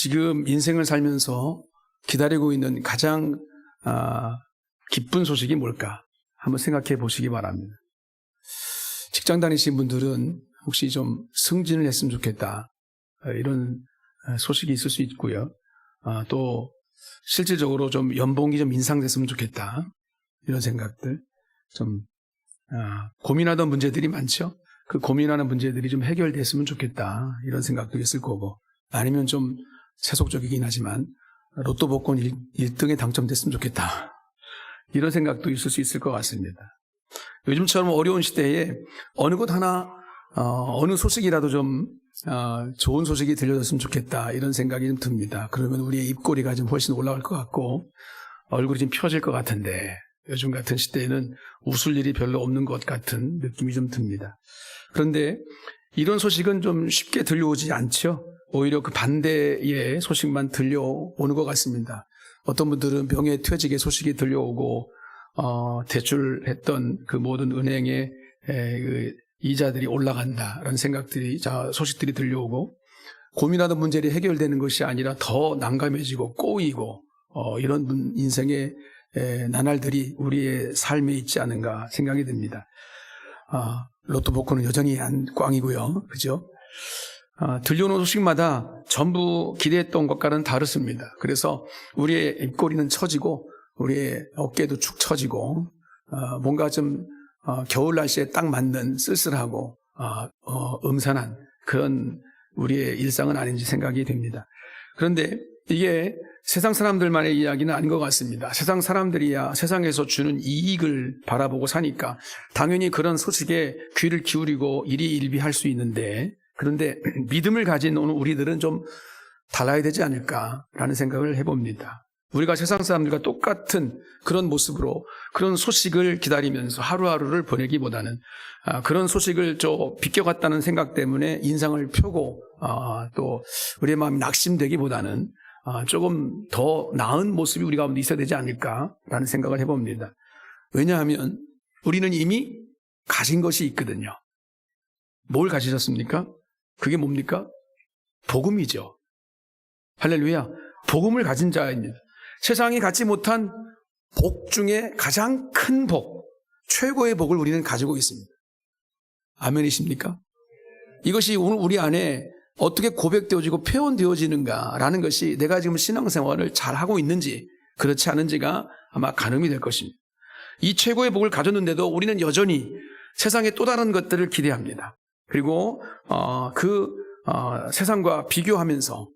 지금 인생을 살면서 기다리고 있는 가장 아, 기쁜 소식이 뭘까? 한번 생각해 보시기 바랍니다. 직장 다니신 분들은 혹시 좀 승진을 했으면 좋겠다. 어, 이런 어, 소식이 있을 수 있고요. 아, 또 실질적으로 좀 연봉이 좀 인상됐으면 좋겠다. 이런 생각들. 좀 아, 고민하던 문제들이 많죠. 그 고민하는 문제들이 좀 해결됐으면 좋겠다. 이런 생각도 있을 거고. 아니면 좀 세속적이긴 하지만 로또 복권 1, 등에 당첨됐으면 좋겠다. 이런 생각도 있을 수 있을 것 같습니다. 요즘처럼 어려운 시대에 어느 곳 하나 어, 느 소식이라도 좀 어, 좋은 소식이 들려줬으면 좋겠다 이런 생각이 좀 듭니다. 그러면 우리의 입꼬리가 좀 훨씬 올라갈 것 같고 얼굴이 좀 펴질 것 같은데 요즘 같은 시대에는 웃을 일이 별로 없는 것 같은 느낌이 좀 듭니다. 그런데 이런 소식은 좀 쉽게 들려오지 않죠. 오히려 그 반대의 소식만 들려오는 것 같습니다. 어떤 분들은 병에 퇴직의 소식이 들려오고 어, 대출했던 그 모든 은행의 에, 그 이자들이 올라간다라는 생각들이 자 소식들이 들려오고 고민하던 문제들이 해결되는 것이 아니라 더 난감해지고 꼬이고 어, 이런 분- 인생의 에, 나날들이 우리의 삶에 있지 않은가 생각이 듭니다. 아, 로또 복권은 여전히 안 꽝이고요. 그죠? 아, 들려오는 소식마다 전부 기대했던 것과는 다릅니다. 그래서 우리의 입꼬리는 처지고 우리의 어깨도 축 처지고 어, 뭔가 좀 어, 겨울 날씨에 딱 맞는 쓸쓸하고 어, 어, 음산한 그런 우리의 일상은 아닌지 생각이 됩니다. 그런데 이게 세상 사람들만의 이야기는 아닌 것 같습니다. 세상 사람들이야 세상에서 주는 이익을 바라보고 사니까 당연히 그런 소식에 귀를 기울이고 일희일비할 수 있는데 그런데 믿음을 가진 오늘 우리들은 좀 달라야 되지 않을까라는 생각을 해봅니다. 우리가 세상 사람들과 똑같은 그런 모습으로 그런 소식을 기다리면서 하루하루를 보내기보다는 아, 그런 소식을 좀 비껴갔다는 생각 때문에 인상을 펴고 아, 또 우리의 마음이 낙심되기보다는 아, 조금 더 나은 모습이 우리 가운데 있어야 되지 않을까라는 생각을 해봅니다. 왜냐하면 우리는 이미 가진 것이 있거든요. 뭘 가지셨습니까? 그게 뭡니까? 복음이죠. 할렐루야. 복음을 가진 자입니다. 세상이 갖지 못한 복 중에 가장 큰 복, 최고의 복을 우리는 가지고 있습니다. 아멘이십니까? 이것이 오늘 우리 안에 어떻게 고백되어지고 표현되어지는가라는 것이 내가 지금 신앙생활을 잘 하고 있는지 그렇지 않은지가 아마 가늠이 될 것입니다. 이 최고의 복을 가졌는데도 우리는 여전히 세상의 또 다른 것들을 기대합니다. 그리고 어, 그 어, 세상과 비교하면서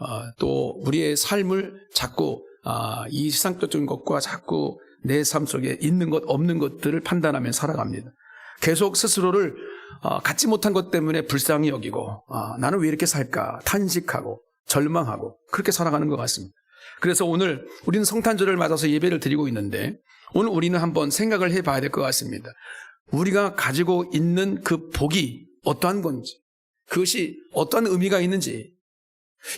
어, 또 우리의 삶을 자꾸 아, 이 세상적인 것과 자꾸 내 삶 속에 있는 것 없는 것들을 판단하며 살아갑니다. 계속 스스로를 어, 갖지 못한 것 때문에 불쌍히 여기고 아, 나는 왜 이렇게 살까 탄식하고 절망하고 그렇게 살아가는 것 같습니다. 그래서 오늘 우리는 성탄절을 맞아서 예배를 드리고 있는데 오늘 우리는 한번 생각을 해봐야 될 것 같습니다. 우리가 가지고 있는 그 복이 어떠한 건지 그것이 어떠한 의미가 있는지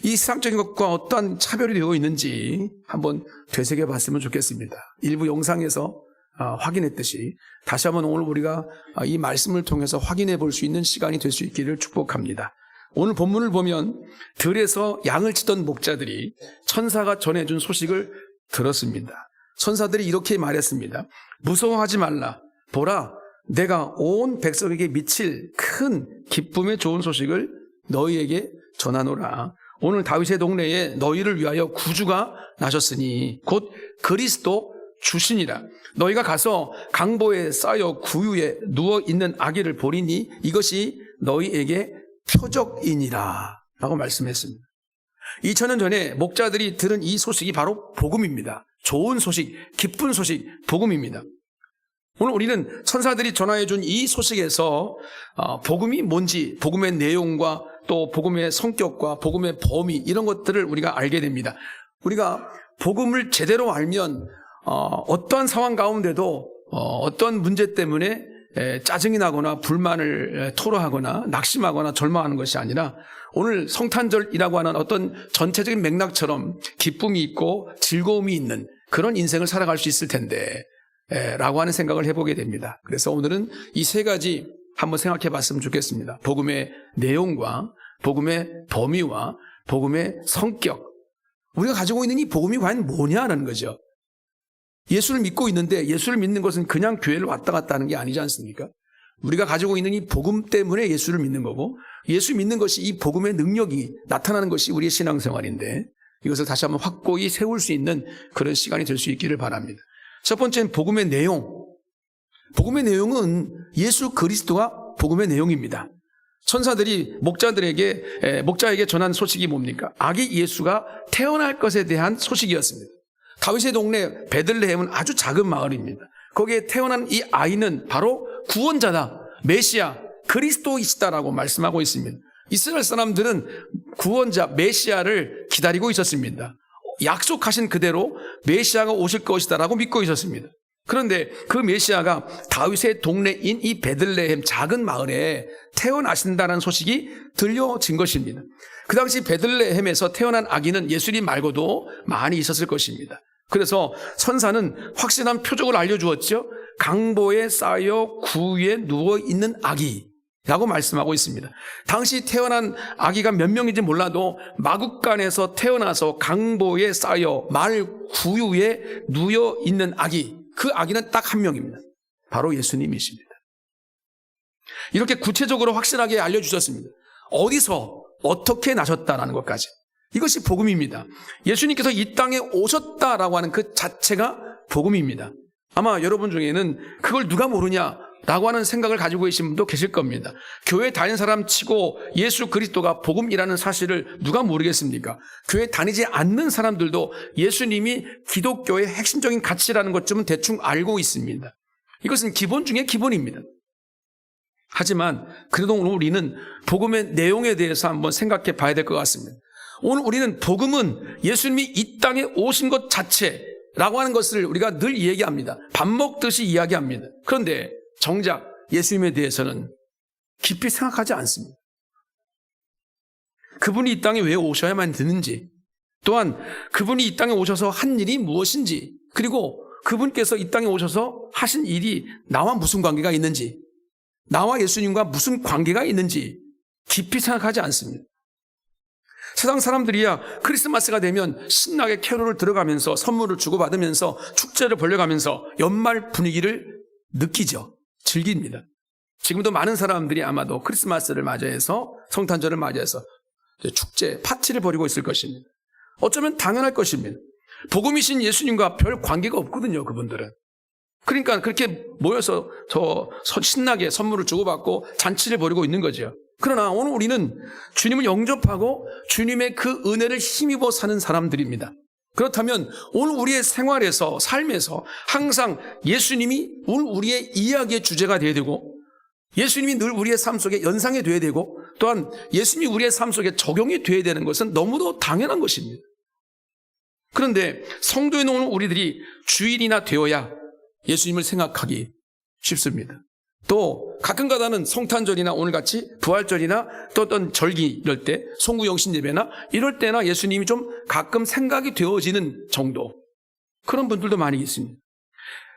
이 세상적인 것과 어떠한 차별이 되어 있는지 한번 되새겨 봤으면 좋겠습니다. 일부 영상에서 아, 확인했듯이 다시 한번 오늘 우리가 아, 이 말씀을 통해서 확인해 볼 수 있는 시간이 될 수 있기를 축복합니다. 오늘 본문을 보면 들에서 양을 치던 목자들이 천사가 전해준 소식을 들었습니다. 천사들이 이렇게 말했습니다. 무서워하지 말라. 보라, 내가 온 백성에게 미칠 큰 기쁨의 좋은 소식을 너희에게 전하노라. 오늘 다윗의 동네에 너희를 위하여 구주가 나셨으니 곧 그리스도 주신이라. 너희가 가서 강보에 쌓여 구유에 누워 있는 아기를 보리니 이것이 너희에게 표적이니라. 라고 말씀했습니다. 2000년 전에 목자들이 들은 이 소식이 바로 복음입니다. 좋은 소식, 기쁜 소식, 복음입니다. 오늘 우리는 천사들이 전하해 준이 소식에서 어, 복음이 뭔지, 복음의 내용과 또 복음의 성격과 복음의 범위 이런 것들을 우리가 알게 됩니다. 우리가 복음을 제대로 알면 어, 떠한 상황 가운데도 어, 떤 문제 때문에 에, 짜증이 나거나 불만을 에, 토로하거나 낙심하거나 절망하는 것이 아니라 오늘 성탄절이라고 하는 어떤 전체적인 맥락처럼 기쁨이 있고 즐거움이 있는 그런 인생을 살아갈 수 있을 텐데 에, 라고 하는 생각을 해보게 됩니다. 그래서 오늘은 이 세 가지 한번 생각해 봤으면 좋겠습니다. 복음의 내용과 복음의 범위와 복음의 성격. 우리가 가지고 있는 이 복음이 과연 뭐냐는 거죠. 예수를 믿고 있는데 예수를 믿는 것은 그냥 교회를 왔다 갔다 하는 게 아니지 않습니까? 우리가 가지고 있는 이 복음 때문에 예수를 믿는 거고 예수 믿는 것이 이 복음의 능력이 나타나는 것이 우리의 신앙생활인데 이것을 다시 한번 확고히 세울 수 있는 그런 시간이 될 수 있기를 바랍니다. 첫 번째는 복음의 내용. 복음의 내용은 예수 그리스도가 복음의 내용입니다. 천사들이 목자들에게 에, 목자에게 전한 소식이 뭡니까? 아기 예수가 태어날 것에 대한 소식이었습니다. 다윗의 동네 베들레헴은 아주 작은 마을입니다. 거기에 태어난 이 아이는 바로 구원자다, 메시아, 그리스도이시다라고 말씀하고 있습니다. 이스라엘 사람들은 구원자 메시아를 기다리고 있었습니다. 약속하신 그대로 메시아가 오실 것이다라고 믿고 있었습니다. 그런데 그 메시아가 다윗의 동네인 이 베들레헴 작은 마을에 태어나신다는 소식이 들려진 것입니다. 그 당시 베들레헴에서 태어난 아기는 예수님 말고도 많이 있었을 것입니다. 그래서 선사는 확실한 표적을 알려주었죠. 강보에 쌓여 구위에 누워 있는 아기 라고 말씀하고 있습니다. 당시 태어난 아기가 몇 명인지 몰라도 마국간에서 태어나서 강보에 쌓여 말 구유에 누워 있는 아기, 그 아기는 딱 한 명입니다. 바로 예수님이십니다. 이렇게 구체적으로 확실하게 알려주셨습니다. 어디서 어떻게 나셨다라는 것까지. 이것이 복음입니다. 예수님께서 이 땅에 오셨다라고 하는 그 자체가 복음입니다. 아마 여러분 중에는 그걸 누가 모르냐 라고 하는 생각을 가지고 계신 분도 계실 겁니다. 교회 다닌 사람 치고 예수 그리스도가 복음이라는 사실을 누가 모르겠습니까? 교회 다니지 않는 사람들도 예수님이 기독교의 핵심적인 가치라는 것쯤은 대충 알고 있습니다. 이것은 기본 중에 기본입니다. 하지만 그래도 오늘 우리는 복음의 내용에 대해서 한번 생각해 봐야 될 것 같습니다. 오늘 우리는 복음은 예수님이 이 땅에 오신 것 자체라고 하는 것을 우리가 늘 얘기합니다. 밥 먹듯이 이야기합니다. 그런데 정작 예수님에 대해서는 깊이 생각하지 않습니다. 그분이 이 땅에 왜 오셔야만 되는지, 또한 그분이 이 땅에 오셔서 한 일이 무엇인지, 그리고 그분께서 이 땅에 오셔서 하신 일이 나와 무슨 관계가 있는지, 나와 예수님과 무슨 관계가 있는지 깊이 생각하지 않습니다. 세상 사람들이야 크리스마스가 되면 신나게 캐롤을 들어가면서 선물을 주고받으면서 축제를 벌려가면서 연말 분위기를 느끼죠. 즐깁니다. 지금도 많은 사람들이 아마도 크리스마스를 맞이해서 성탄절을 맞이해서 축제, 파티를 벌이고 있을 것입니다. 어쩌면 당연할 것입니다. 복음이신 예수님과 별 관계가 없거든요, 그분들은. 그러니까 그렇게 모여서 저 신나게 선물을 주고받고 잔치를 벌이고 있는 거죠. 그러나 오늘 우리는 주님을 영접하고 주님의 그 은혜를 힘입어 사는 사람들입니다. 그렇다면 오늘 우리의 생활에서 삶에서 항상 예수님이 오늘 우리의 이야기의 주제가 되어야 되고 예수님이 늘 우리의 삶 속에 연상이 되어야 되고 또한 예수님이 우리의 삶 속에 적용이 되어야 되는 것은 너무도 당연한 것입니다. 그런데 성도에 오는 우리들이 주일이나 되어야 예수님을 생각하기 쉽습니다. 또 가끔가다는 성탄절이나 오늘같이 부활절이나 또 어떤 절기 이럴 때 송구영신 예배나 이럴 때나 예수님이 좀 가끔 생각이 되어지는 정도 그런 분들도 많이 있습니다.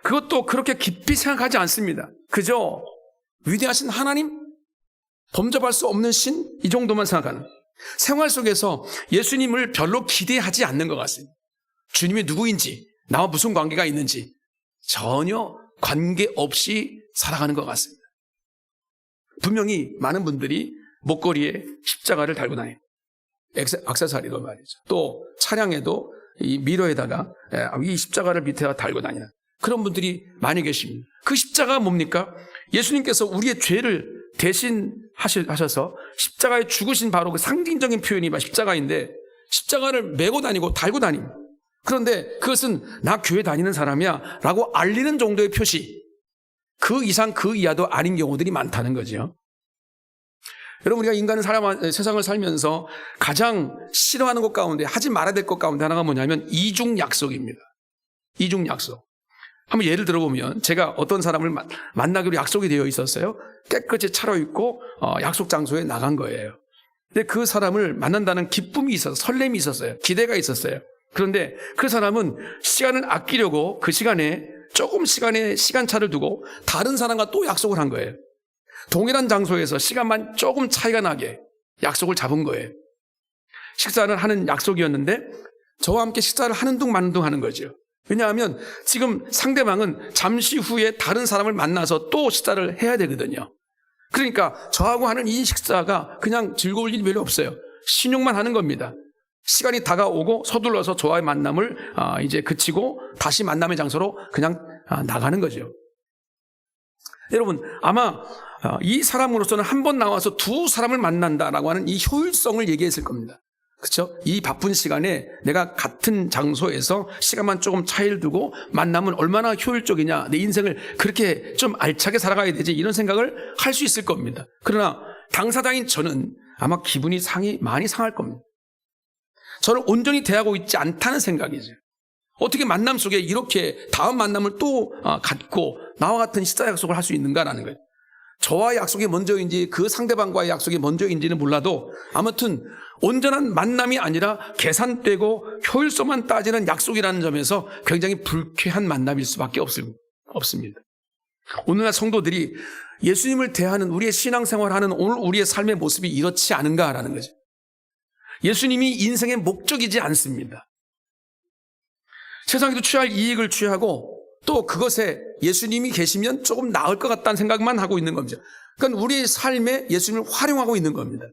그것도 그렇게 깊이 생각하지 않습니다. 그저 위대하신 하나님 범접할 수 없는 신 이 정도만 생각하는 생활 속에서 예수님을 별로 기대하지 않는 것 같습니다. 주님이 누구인지 나와 무슨 관계가 있는지 전혀 관계없이 살아가는 것 같습니다. 분명히 많은 분들이 목걸이에 십자가를 달고 다니고 액세서리도 말이죠. 또 차량에도 이 미러에다가 예, 이 십자가를 밑에다 달고 다니는 그런 분들이 많이 계십니다. 그 십자가가 뭡니까? 예수님께서 우리의 죄를 대신 하셔서 십자가에 죽으신 바로 그 상징적인 표현이 십자가인데 십자가를 메고 다니고 달고 다닙니다. 그런데 그것은 나 교회 다니는 사람이야 라고 알리는 정도의 표시. 그 이상 그 이하도 아닌 경우들이 많다는 거죠. 여러분 우리가 인간은 사람 세상을 살면서 가장 싫어하는 것 가운데 하지 말아야 될 것 가운데 하나가 뭐냐면 이중 약속입니다. 이중 약속. 한번 예를 들어보면 제가 어떤 사람을 만나기로 약속이 되어 있었어요. 깨끗이 차려입고 어, 약속 장소에 나간 거예요. 근데 그 사람을 만난다는 기쁨이 있어서 설렘이 있었어요. 기대가 있었어요. 그런데 그 사람은 시간을 아끼려고 그 시간에 조금 시간에 시간차를 두고 다른 사람과 또 약속을 한 거예요. 동일한 장소에서 시간만 조금 차이가 나게 약속을 잡은 거예요. 식사를 하는 약속이었는데 저와 함께 식사를 하는 둥 마는 둥 하는 거죠. 왜냐하면 지금 상대방은 잠시 후에 다른 사람을 만나서 또 식사를 해야 되거든요. 그러니까 저하고 하는 이 식사가 그냥 즐거울 일이 별로 없어요. 신용만 하는 겁니다. 시간이 다가오고 서둘러서 저와의 만남을 아, 이제 그치고 다시 만남의 장소로 그냥 아, 나가는 거죠. 여러분 아마 아, 이 사람으로서는 한 번 나와서 두 사람을 만난다라고 하는 이 효율성을 얘기했을 겁니다. 그렇죠? 이 바쁜 시간에 내가 같은 장소에서 시간만 조금 차이를 두고 만나면 얼마나 효율적이냐 내 인생을 그렇게 좀 알차게 살아가야 되지 이런 생각을 할 수 있을 겁니다. 그러나 당사자인 저는 아마 기분이 상이 많이 상할 겁니다. 저를 온전히 대하고 있지 않다는 생각이죠. 어떻게 만남 속에 이렇게 다음 만남을 또 아, 갖고 나와 같은 식사 약속을 할 수 있는가라는 거예요. 저와의 약속이 먼저인지 그 상대방과의 약속이 먼저인지는 몰라도 아무튼 온전한 만남이 아니라 계산되고 효율성만 따지는 약속이라는 점에서 굉장히 불쾌한 만남일 수밖에 없습니다. 오늘날 성도들이 예수님을 대하는 우리의 신앙생활하는 오늘 우리의 삶의 모습이 이렇지 않은가라는 거죠. 예수님이 인생의 목적이지 않습니다. 세상에도 취할 이익을 취하고 또 그것에 예수님이 계시면 조금 나을 것 같다는 생각만 하고 있는 겁니다. 그러니까 우리의 삶에 예수님을 활용하고 있는 겁니다.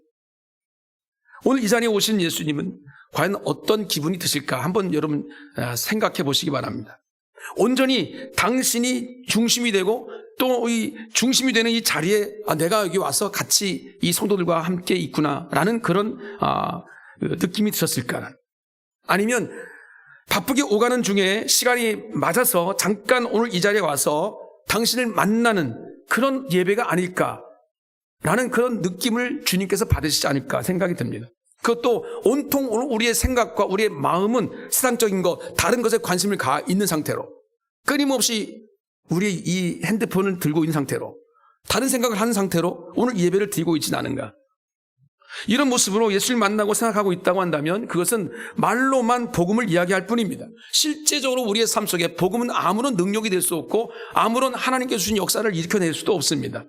오늘 이 자리에 오신 예수님은 과연 어떤 기분이 드실까 한번 여러분 아, 생각해 보시기 바랍니다. 온전히 당신이 중심이 되고 또 이 중심이 되는 이 자리에 아, 내가 여기 와서 같이 이 성도들과 함께 있구나라는 그런 아, 그 느낌이 드셨을까? 아니면 바쁘게 오가는 중에 시간이 맞아서 잠깐 오늘 이 자리에 와서 당신을 만나는 그런 예배가 아닐까? 라는 그런 느낌을 주님께서 받으시지 않을까 생각이 듭니다. 그것도 온통 오늘 우리의 생각과 우리의 마음은 세상적인 것, 다른 것에 관심을 가 있는 상태로 끊임없이 우리 이 핸드폰을 들고 있는 상태로 다른 생각을 하는 상태로 오늘 예배를 드리고 있지는 않은가? 이런 모습으로 예수를 만나고 생각하고 있다고 한다면 그것은 말로만 복음을 이야기할 뿐입니다. 실제적으로 우리의 삶 속에 복음은 아무런 능력이 될 수 없고 아무런 하나님께 주신 역사를 일으켜낼 수도 없습니다.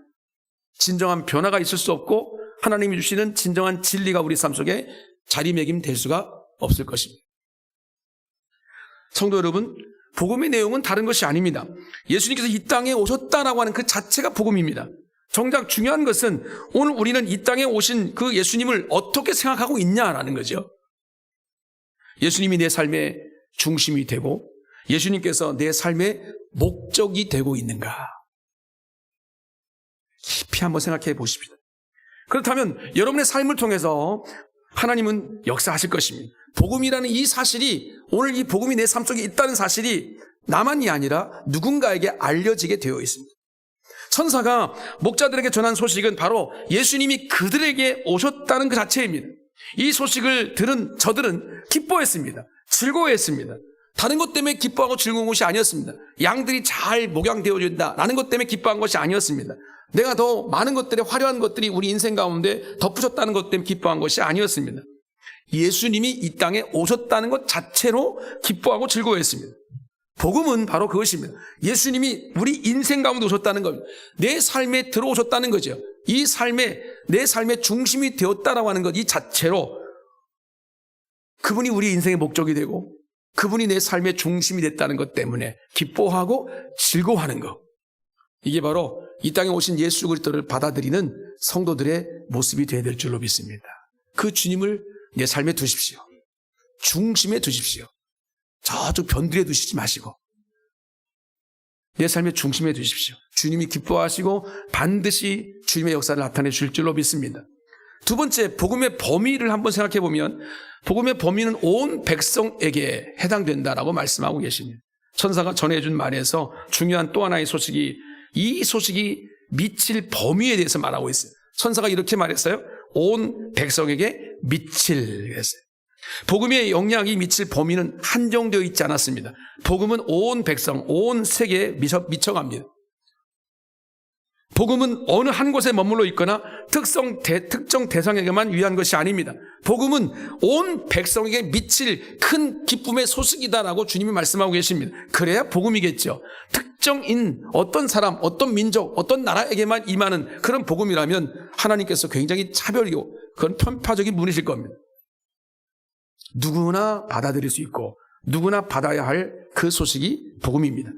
진정한 변화가 있을 수 없고 하나님이 주시는 진정한 진리가 우리 삶 속에 자리매김 될 수가 없을 것입니다. 성도 여러분, 복음의 내용은 다른 것이 아닙니다. 예수님께서 이 땅에 오셨다라고 하는 그 자체가 복음입니다. 정작 중요한 것은 오늘 우리는 이 땅에 오신 그 예수님을 어떻게 생각하고 있냐라는 거죠. 예수님이 내 삶의 중심이 되고 예수님께서 내 삶의 목적이 되고 있는가? 깊이 한번 생각해 보십시다. 그렇다면 여러분의 삶을 통해서 하나님은 역사하실 것입니다. 복음이라는 이 사실이 오늘 이 복음이 내 삶 속에 있다는 사실이 나만이 아니라 누군가에게 알려지게 되어 있습니다. 천사가 목자들에게 전한 소식은 바로 예수님이 그들에게 오셨다는 그 자체입니다. 이 소식을 들은 저들은 기뻐했습니다. 즐거워했습니다. 다른 것 때문에 기뻐하고 즐거운 것이 아니었습니다. 양들이 잘 목양되어준다라는 것 때문에 기뻐한 것이 아니었습니다. 내가 더 많은 것들이 화려한 것들이 우리 인생 가운데 덧붙였다는 것 때문에 기뻐한 것이 아니었습니다. 예수님이 이 땅에 오셨다는 것 자체로 기뻐하고 즐거워했습니다. 복음은 바로 그것입니다. 예수님이 우리 인생 가운데 오셨다는 겁니다. 내 삶에 들어오셨다는 거죠. 이 삶에, 내 삶의 중심이 되었다라고 하는 것, 이 자체로 그분이 우리 인생의 목적이 되고 그분이 내 삶의 중심이 됐다는 것 때문에 기뻐하고 즐거워하는 것. 이게 바로 이 땅에 오신 예수 그리스도를 받아들이는 성도들의 모습이 되어야 될 줄로 믿습니다. 그 주님을 내 삶에 두십시오. 중심에 두십시오. 저쪽 변두리에 두시지 마시고 내 삶의 중심에 두십시오. 주님이 기뻐하시고 반드시 주님의 역사를 나타내 줄 줄로 믿습니다. 두 번째, 복음의 범위를 한번 생각해 보면 복음의 범위는 온 백성에게 해당된다라고 말씀하고 계십니다. 천사가 전해준 말에서 중요한 또 하나의 소식이 이 소식이 미칠 범위에 대해서 말하고 있어요. 천사가 이렇게 말했어요. 온 백성에게 미칠 그랬어요. 복음의 영향이 미칠 범위는 한정되어 있지 않았습니다. 복음은 온 백성, 온 세계에 미쳐, 미쳐갑니다. 복음은 어느 한 곳에 머물러 있거나 특성 대, 특정 대상에게만 위한 것이 아닙니다. 복음은 온 백성에게 미칠 큰 기쁨의 소식이다라고 주님이 말씀하고 계십니다. 그래야 복음이겠죠. 특정인 어떤 사람, 어떤 민족, 어떤 나라에게만 임하는 그런 복음이라면 하나님께서 굉장히 차별이고 그건 편파적인 분이실 겁니다. 누구나 받아들일 수 있고 누구나 받아야 할 그 소식이 복음입니다.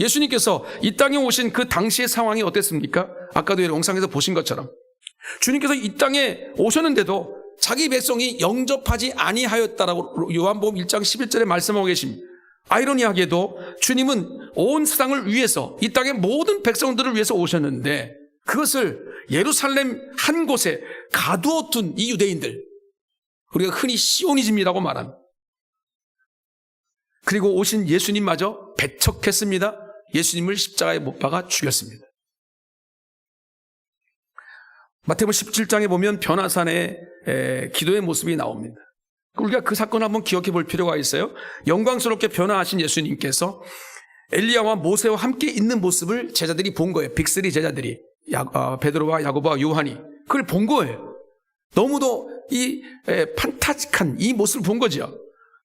예수님께서 이 땅에 오신 그 당시의 상황이 어땠습니까? 아까도 영상에서 보신 것처럼 주님께서 이 땅에 오셨는데도 자기 백성이 영접하지 아니하였다라고 요한복음 1장 11절에 말씀하고 계십니다. 아이러니하게도 주님은 온 세상을 위해서 이 땅의 모든 백성들을 위해서 오셨는데 그것을 예루살렘 한 곳에 가두어 둔 이 유대인들 우리가 흔히 시오니즘이라고 말합니다. 그리고 오신 예수님마저 배척했습니다. 예수님을 십자가에 못 박아 죽였습니다. 마태복음 17장에 보면 변화산의 에, 기도의 모습이 나옵니다. 우리가 그 사건을 한번 기억해 볼 필요가 있어요. 영광스럽게 변화하신 예수님께서 엘리야와 모세와 함께 있는 모습을 제자들이 본 거예요. 빅스리 제자들이 야, 어, 베드로와 야고보와 요한이 그걸 본 거예요. 너무도 이 에, 판타직한 이 모습을 본 거죠.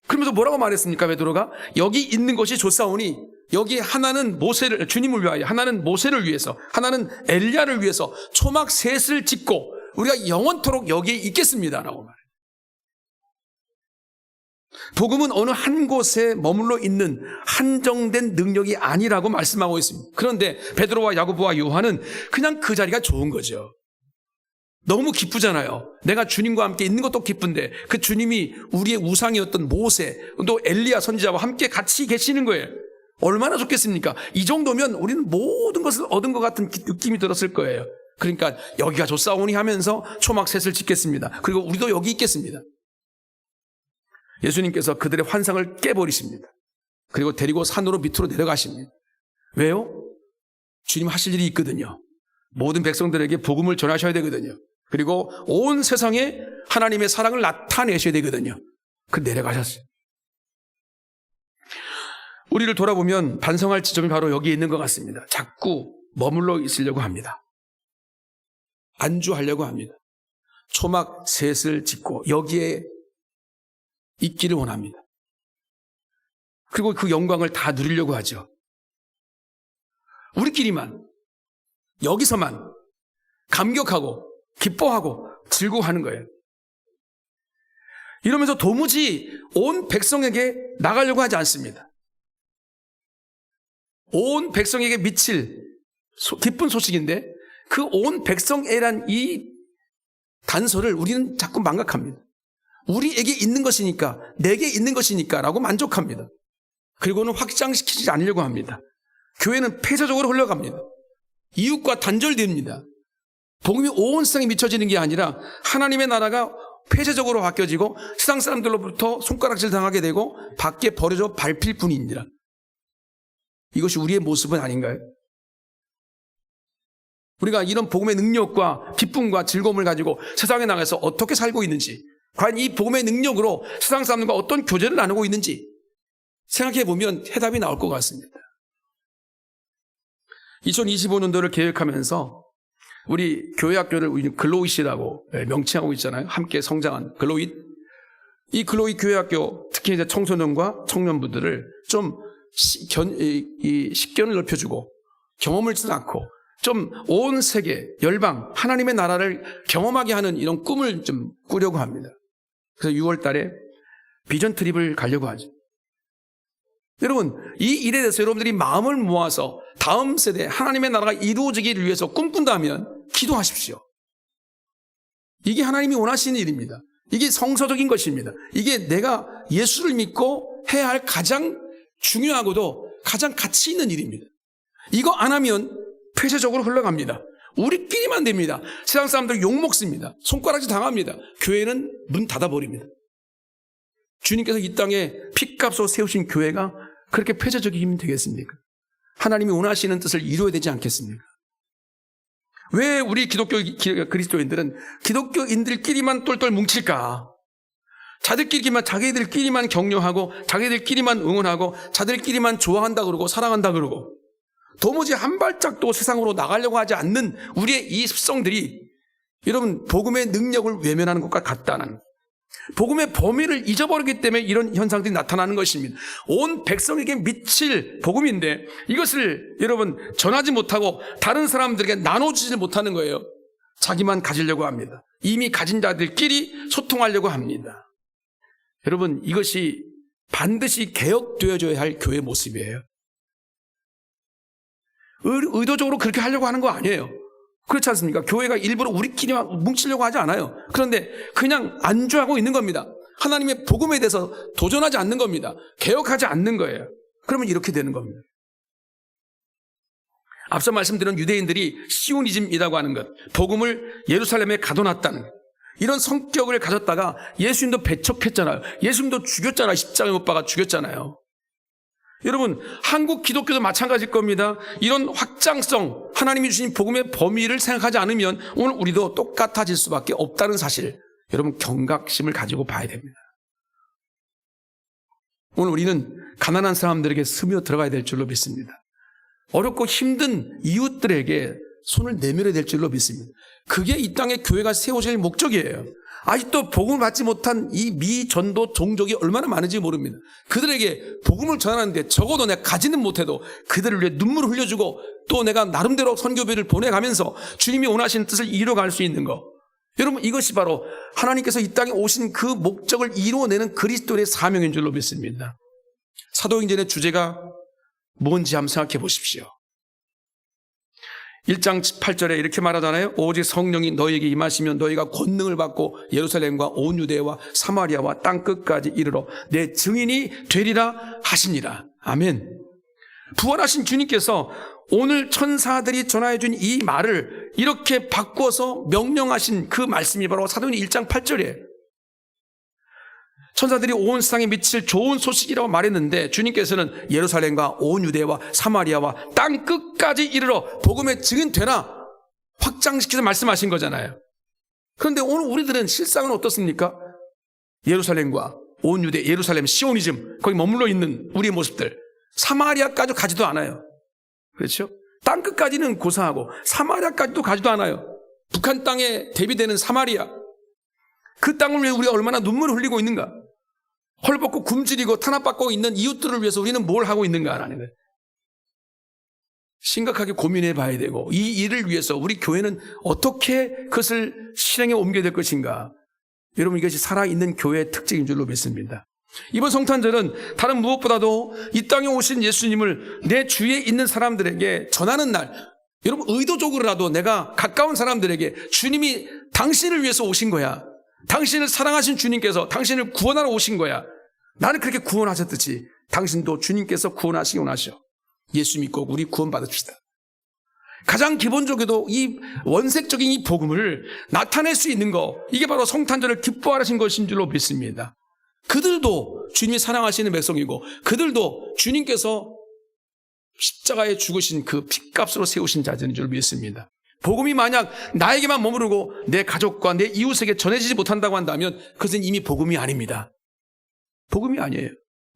그러면서 뭐라고 말했습니까 베드로가 여기 있는 것이 좋사오니 여기 하나는 모세를 주님을 위하여 하나는 모세를 위해서 하나는 엘리야를 위해서 초막 셋을 짓고 우리가 영원토록 여기에 있겠습니다라고 말해요. 복음은 어느 한 곳에 머물러 있는 한정된 능력이 아니라고 말씀하고 있습니다. 그런데 베드로와 야고보와 요한은 그냥 그 자리가 좋은 거죠. 너무 기쁘잖아요. 내가 주님과 함께 있는 것도 기쁜데 그 주님이 우리의 우상이었던 모세 또 엘리야 선지자와 함께 같이 계시는 거예요. 얼마나 좋겠습니까? 이 정도면 우리는 모든 것을 얻은 것 같은 느낌이 들었을 거예요. 그러니까 여기가 좋사오니 하면서 초막셋을 짓겠습니다. 그리고 우리도 여기 있겠습니다. 예수님께서 그들의 환상을 깨버리십니다. 그리고 데리고 산으로 밑으로 내려가십니다. 왜요? 주님 하실 일이 있거든요. 모든 백성들에게 복음을 전하셔야 되거든요. 그리고 온 세상에 하나님의 사랑을 나타내셔야 되거든요. 그 내려가셨어요. 우리를 돌아보면 반성할 지점이 바로 여기에 있는 것 같습니다. 자꾸 머물러 있으려고 합니다. 안주하려고 합니다. 초막 셋을 짓고 여기에 있기를 원합니다. 그리고 그 영광을 다 누리려고 하죠. 우리끼리만, 여기서만 감격하고 기뻐하고 즐거워하는 거예요. 이러면서 도무지 온 백성에게 나가려고 하지 않습니다. 온 백성에게 미칠 소, 기쁜 소식인데 그 온 백성에란 이 단서를 우리는 자꾸 망각합니다. 우리에게 있는 것이니까, 내게 있는 것이니까 라고 만족합니다. 그리고는 확장시키지 않으려고 합니다. 교회는 폐쇄적으로 흘러갑니다. 이웃과 단절됩니다. 복음이 온 세상에 미쳐지는 게 아니라 하나님의 나라가 폐쇄적으로 바뀌어지고 세상 사람들로부터 손가락질 당하게 되고 밖에 버려져 밟힐 뿐입니다. 이것이 우리의 모습은 아닌가요? 우리가 이런 복음의 능력과 기쁨과 즐거움을 가지고 세상에 나가서 어떻게 살고 있는지, 과연 이 복음의 능력으로 세상 사람들과 어떤 교제를 나누고 있는지 생각해 보면 해답이 나올 것 같습니다. 2025년도를 계획하면서 우리 교회학교를 글로이시라고 명칭하고 있잖아요. 함께 성장한 글로잇. 이 글로이 교회학교 특히 이제 청소년과 청년부들을 좀 시, 견, 이, 이 식견을 넓혀주고 경험을 지 않고 좀 온 세계 열방 하나님의 나라를 경험하게 하는 이런 꿈을 좀 꾸려고 합니다. 그래서 6월 달에 비전 트립을 가려고 하죠. 여러분, 이 일에 대해서 여러분들이 마음을 모아서 다음 세대 하나님의 나라가 이루어지기를 위해서 꿈꾼다면 기도하십시오. 이게 하나님이 원하시는 일입니다. 이게 성서적인 것입니다. 이게 내가 예수를 믿고 해야 할 가장 중요하고도 가장 가치 있는 일입니다. 이거 안 하면 폐쇄적으로 흘러갑니다. 우리끼리만 됩니다. 세상 사람들 욕 먹습니다. 손가락질 당합니다. 교회는 문 닫아버립니다. 주님께서 이 땅에 피값으로 세우신 교회가 그렇게 폐쇄적이면 되겠습니까? 하나님이 원하시는 뜻을 이루어야 되지 않겠습니까? 왜 우리 기독교 그리스도인들은 기독교인들끼리만 똘똘 뭉칠까? 자들끼리만 자기들끼리만 격려하고 자기들끼리만 응원하고 자들끼리만 좋아한다 그러고 사랑한다 그러고 도무지 한 발짝도 세상으로 나가려고 하지 않는 우리의 이 습성들이 여러분 복음의 능력을 외면하는 것과 같다는 복음의 범위를 잊어버리기 때문에 이런 현상들이 나타나는 것입니다. 온 백성에게 미칠 복음인데 이것을 여러분 전하지 못하고 다른 사람들에게 나눠주지 못하는 거예요. 자기만 가지려고 합니다. 이미 가진 자들끼리 소통하려고 합니다. 여러분, 이것이 반드시 개혁되어져야 할 교회 모습이에요. 의- 의도적으로 그렇게 하려고 하는 거 아니에요. 그렇지 않습니까? 교회가 일부러 우리끼리만 뭉치려고 하지 않아요. 그런데 그냥 안주하고 있는 겁니다. 하나님의 복음에 대해서 도전하지 않는 겁니다. 개혁하지 않는 거예요. 그러면 이렇게 되는 겁니다. 앞서 말씀드린 유대인들이 시오니즘이라고 하는 것, 복음을 예루살렘에 가둬놨다는 것, 이런 성격을 가졌다가 예수님도 배척했잖아요. 예수님도 죽였잖아요. 십자가에 못 박아 죽였잖아요. 여러분, 한국 기독교도 마찬가지일 겁니다. 이런 확장성, 하나님이 주신 복음의 범위를 생각하지 않으면 오늘 우리도 똑같아질 수밖에 없다는 사실, 여러분 경각심을 가지고 봐야 됩니다. 오늘 우리는 가난한 사람들에게 스며 들어가야 될 줄로 믿습니다. 어렵고 힘든 이웃들에게 손을 내밀어야 될 줄로 믿습니다. 그게 이 땅에 교회가 세워질 목적이에요. 아직도 복음을 받지 못한 이 미전도 종족이 얼마나 많은지 모릅니다. 그들에게 복음을 전하는데 적어도 내가 가지는 못해도 그들을 위해 눈물을 흘려주고 또 내가 나름대로 선교비를 보내가면서 주님이 원하시는 뜻을 이루어갈 수 있는 것. 여러분 이것이 바로 하나님께서 이 땅에 오신 그 목적을 이루어내는 그리스도의 사명인 줄로 믿습니다. 사도행전의 주제가 뭔지 한번 생각해 보십시오. 1장 8절에 이렇게 말하잖아요. 오직 성령이 너에게 임하시면 너희가 권능을 받고 예루살렘과 온 유대와 사마리아와 땅 끝까지 이르러 내 증인이 되리라 하시니라. 아멘. 부활하신 주님께서 오늘 천사들이 전하여 준 이 말을 이렇게 바꿔서 명령하신 그 말씀이 바로 사도행 1장 8절이에요. 천사들이 온 세상에 미칠 좋은 소식이라고 말했는데 주님께서는 예루살렘과 온 유대와 사마리아와 땅 끝까지 이르러 복음의 증인 되라 확장시켜서 말씀하신 거잖아요. 그런데 오늘 우리들은 실상은 어떻습니까? 예루살렘과 온 유대, 예루살렘, 시오니즘 거기 머물러 있는 우리의 모습들 사마리아까지 가지도 않아요. 그렇죠? 땅 끝까지는 고사하고 사마리아까지도 가지도 않아요. 북한 땅에 대비되는 사마리아 그 땅을 위해 우리가 얼마나 눈물을 흘리고 있는가? 헐벗고 굶주리고 탄압받고 있는 이웃들을 위해서 우리는 뭘 하고 있는가라는 거예요. 심각하게 고민해 봐야 되고 이 일을 위해서 우리 교회는 어떻게 그것을 실행에 옮겨야 될 것인가? 여러분 이것이 살아있는 교회의 특징인 줄로 믿습니다. 이번 성탄절은 다른 무엇보다도 이 땅에 오신 예수님을 내 주위에 있는 사람들에게 전하는 날, 여러분 의도적으로라도 내가 가까운 사람들에게 주님이 당신을 위해서 오신 거야. 당신을 사랑하신 주님께서 당신을 구원하러 오신 거야. 나는 그렇게 구원하셨듯이 당신도 주님께서 구원하시기 원하셔. 예수 믿고 우리 구원받읍시다. 가장 기본적으로도 이 원색적인 이 복음을 나타낼 수 있는 거, 이게 바로 성탄절을 기뻐하신 것인 줄로 믿습니다. 그들도 주님이 사랑하시는 백성이고, 그들도 주님께서 십자가에 죽으신 그 핏값으로 세우신 자들인 줄 믿습니다. 복음이 만약 나에게만 머무르고 내 가족과 내 이웃에게 전해지지 못한다고 한다면 그것은 이미 복음이 아닙니다. 복음이 아니에요.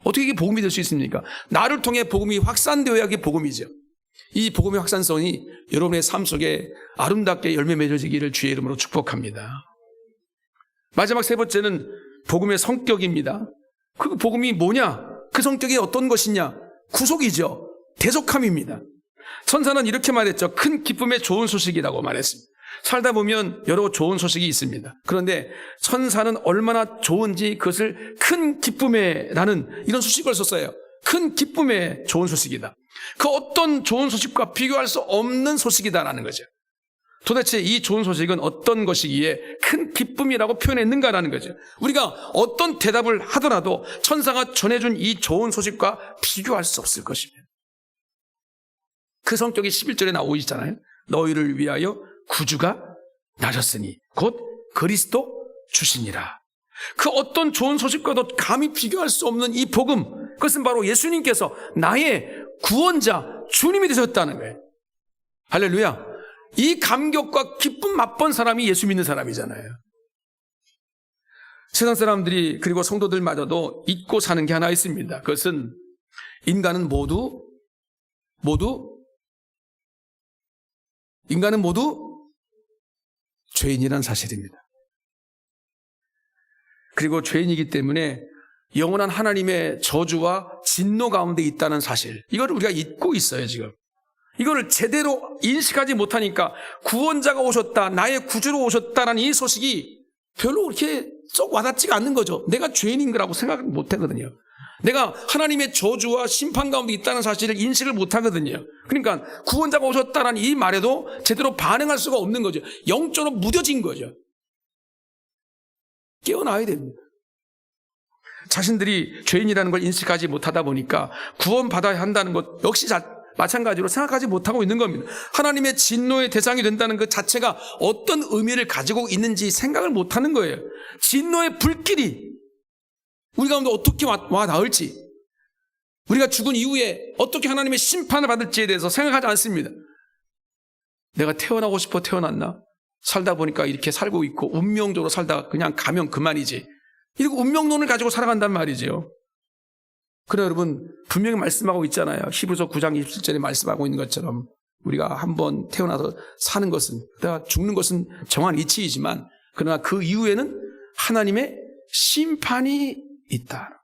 어떻게 이게 복음이 될 수 있습니까? 나를 통해 복음이 확산되어야 그게 복음이죠. 이 복음의 확산성이 여러분의 삶 속에 아름답게 열매 맺어지기를 주의 이름으로 축복합니다. 마지막 세 번째는 복음의 성격입니다. 그 복음이 뭐냐? 그 성격이 어떤 것이냐? 구속이죠. 대속함입니다. 천사는 이렇게 말했죠. 큰 기쁨의 좋은 소식이라고 말했습니다. 살다 보면 여러 좋은 소식이 있습니다. 그런데 천사는 얼마나 좋은지 그것을 큰 기쁨에라는 이런 수식을 썼어요. 큰 기쁨의 좋은 소식이다. 그 어떤 좋은 소식과 비교할 수 없는 소식이다라는 거죠. 도대체 이 좋은 소식은 어떤 것이기에 큰 기쁨이라고 표현했는가라는 거죠. 우리가 어떤 대답을 하더라도 천사가 전해준 이 좋은 소식과 비교할 수 없을 것입니다. 그 성격이 11절에 나오잖아요. 너희를 위하여 구주가 나셨으니 곧 그리스도 주시니라. 그 어떤 좋은 소식과도 감히 비교할 수 없는 이 복음, 그것은 바로 예수님께서 나의 구원자, 주님이 되셨다는 거예요. 할렐루야. 이 감격과 기쁨 맛본 사람이 예수 믿는 사람이잖아요. 세상 사람들이 그리고 성도들마저도 잊고 사는 게 하나 있습니다. 그것은 인간은 모두 모두 인간은 모두 죄인이란 사실입니다. 그리고 죄인이기 때문에 영원한 하나님의 저주와 진노 가운데 있다는 사실. 이걸 우리가 잊고 있어요, 지금. 이걸 제대로 인식하지 못하니까 구원자가 오셨다, 나의 구주로 오셨다라는 이 소식이 별로 그렇게 쏙 와닿지가 않는 거죠. 내가 죄인인 거라고 생각 못 하거든요. 내가 하나님의 저주와 심판 가운데 있다는 사실을 인식을 못 하거든요. 그러니까 구원자가 오셨다는 이 말에도 제대로 반응할 수가 없는 거죠. 영적으로 무뎌진 거죠. 깨어나야 됩니다. 자신들이 죄인이라는 걸 인식하지 못하다 보니까 구원받아야 한다는 것 역시 자, 마찬가지로 생각하지 못하고 있는 겁니다. 하나님의 진노의 대상이 된다는 것 자체가 어떤 의미를 가지고 있는지 생각을 못하는 거예요. 진노의 불길이 우리 가운데 어떻게 와, 와 닿을지, 우리가 죽은 이후에 어떻게 하나님의 심판을 받을지에 대해서 생각하지 않습니다. 내가 태어나고 싶어 태어났나? 살다 보니까 이렇게 살고 있고 운명적으로 살다가 그냥 가면 그만이지. 이렇게 운명론을 가지고 살아간단 말이죠. 그래 여러분 분명히 말씀하고 있잖아요. 히브리서 9장 27절에 말씀하고 있는 것처럼 우리가 한번 태어나서 사는 것은 그러다 죽는 것은 정한 이치이지만 그러나 그 이후에는 하나님의 심판이 있다.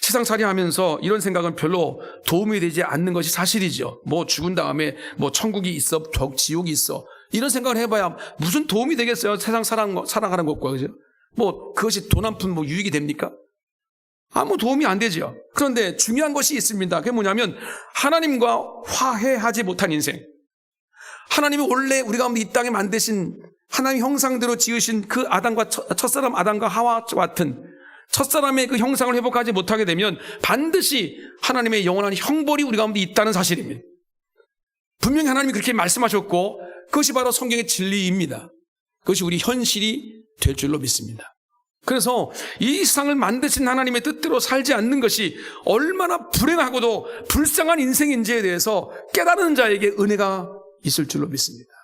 세상 살이하면서 이런 생각은 별로 도움이 되지 않는 것이 사실이죠. 뭐 죽은 다음에 뭐 천국이 있어, 적 지옥이 있어. 이런 생각을 해봐야 무슨 도움이 되겠어요? 세상 살아, 살아가는 것과 그죠? 뭐 그것이 돈 한 푼 뭐 유익이 됩니까? 아무 도움이 안 되죠. 그런데 중요한 것이 있습니다. 그게 뭐냐면 하나님과 화해하지 못한 인생. 하나님이 원래 우리 가운데 이 땅에 만드신 하나님 형상대로 지으신 그 아담과 첫- 첫사람 아담과 하와 같은 첫사람의 그 형상을 회복하지 못하게 되면 반드시 하나님의 영원한 형벌이 우리 가운데 있다는 사실입니다. 분명히 하나님이 그렇게 말씀하셨고 그것이 바로 성경의 진리입니다. 그것이 우리 현실이 될 줄로 믿습니다. 그래서 이 세상을 만드신 하나님의 뜻대로 살지 않는 것이 얼마나 불행하고도 불쌍한 인생인지에 대해서 깨달은 자에게 은혜가 있을 줄로 믿습니다.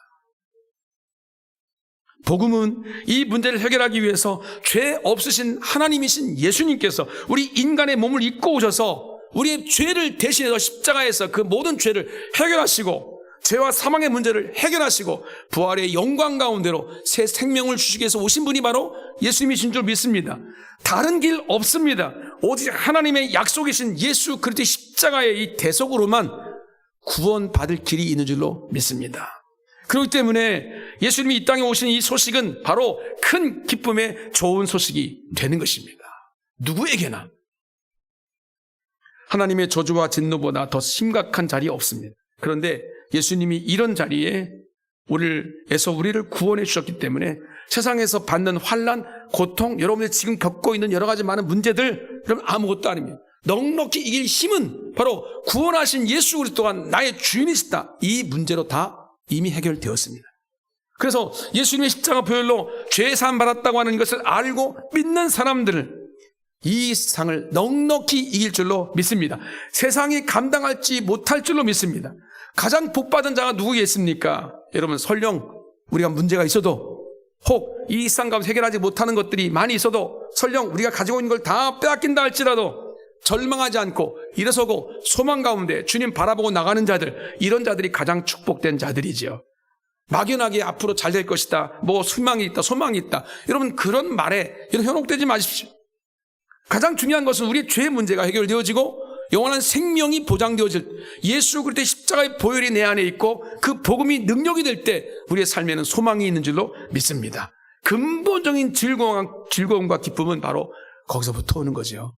복음은 이 문제를 해결하기 위해서 죄 없으신 하나님이신 예수님께서 우리 인간의 몸을 입고 오셔서 우리의 죄를 대신해서 십자가에서 그 모든 죄를 해결하시고 죄와 사망의 문제를 해결하시고 부활의 영광 가운데로 새 생명을 주시기 위해서 오신 분이 바로 예수님이신 줄 믿습니다. 다른 길 없습니다. 오직 하나님의 약속이신 예수 그리스도의 십자가의 이 대속으로만 구원받을 길이 있는 줄로 믿습니다. 그렇기 때문에 예수님이 이 땅에 오신 이 소식은 바로 큰 기쁨의 좋은 소식이 되는 것입니다. 누구에게나 하나님의 저주와 진노보다 더 심각한 자리 없습니다. 그런데 예수님이 이런 자리에 우리를에서 우리를 구원해 주셨기 때문에 세상에서 받는 환란, 고통, 여러분이 지금 겪고 있는 여러 가지 많은 문제들 여러분 아무것도 아닙니다. 넉넉히 이길 힘은 바로 구원하신 예수 그리스도가 나의 주인이시다. 이 문제로 다 이미 해결되었습니다. 그래서 예수님의 십자가 보혈로 죄 사함 받았다고 하는 것을 알고 믿는 사람들을 이 세상을 넉넉히 이길 줄로 믿습니다. 세상이 감당할지 못할 줄로 믿습니다. 가장 복받은 자가 누구겠습니까? 여러분 설령 우리가 문제가 있어도 혹이 가운데 해결하지 못하는 것들이 많이 있어도 설령 우리가 가지고 있는 걸 다 빼앗긴다 할지라도 절망하지 않고 일어서고 소망 가운데 주님 바라보고 나가는 자들 이런 자들이 가장 축복된 자들이지요. 막연하게 앞으로 잘 될 것이다. 뭐 소망이 있다. 소망이 있다. 여러분 그런 말에 이런 현혹되지 마십시오. 가장 중요한 것은 우리의 죄 문제가 해결되어지고 영원한 생명이 보장되어질 예수 그리스도의 십자가의 보혈이 내 안에 있고 그 복음이 능력이 될 때 우리의 삶에는 소망이 있는 줄로 믿습니다. 근본적인 즐거움, 즐거움과 기쁨은 바로 거기서부터 오는 거죠.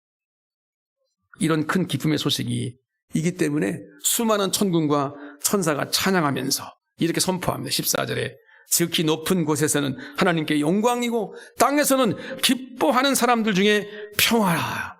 이런 큰 기쁨의 소식이 이기 때문에 수많은 천군과 천사가 찬양하면서 이렇게 선포합니다. 14절에 지극히 높은 곳에서는 하나님께 영광이고 땅에서는 기뻐하는 사람들 중에 평화라.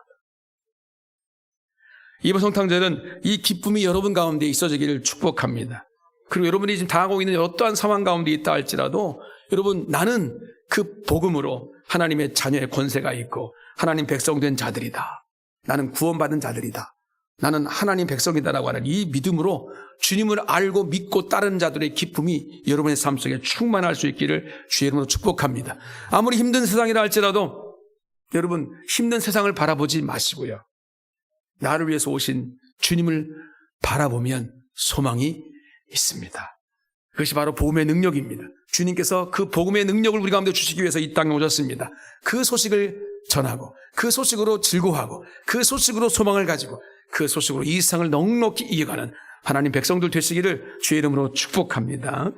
이번 성탄절은 이 기쁨이 여러분 가운데 있어지기를 축복합니다. 그리고 여러분이 지금 당하고 있는 어떠한 상황 가운데 있다 할지라도 여러분 나는 그 복음으로 하나님의 자녀의 권세가 있고 하나님 백성된 자들이다. 나는 구원받은 자들이다. 나는 하나님 백성이다라고 하는 이 믿음으로 주님을 알고 믿고 따르는 자들의 기쁨이 여러분의 삶 속에 충만할 수 있기를 주의 이름으로 축복합니다. 아무리 힘든 세상이라 할지라도 여러분 힘든 세상을 바라보지 마시고요. 나를 위해서 오신 주님을 바라보면 소망이 있습니다. 그것이 바로 복음의 능력입니다. 주님께서 그 복음의 능력을 우리 가운데 주시기 위해서 이 땅에 오셨습니다. 그 소식을 전하고 그 소식으로 즐거워하고 그 소식으로 소망을 가지고 그 소식으로 이 세상을 넉넉히 이겨가는 하나님 백성들 되시기를 주의 이름으로 축복합니다.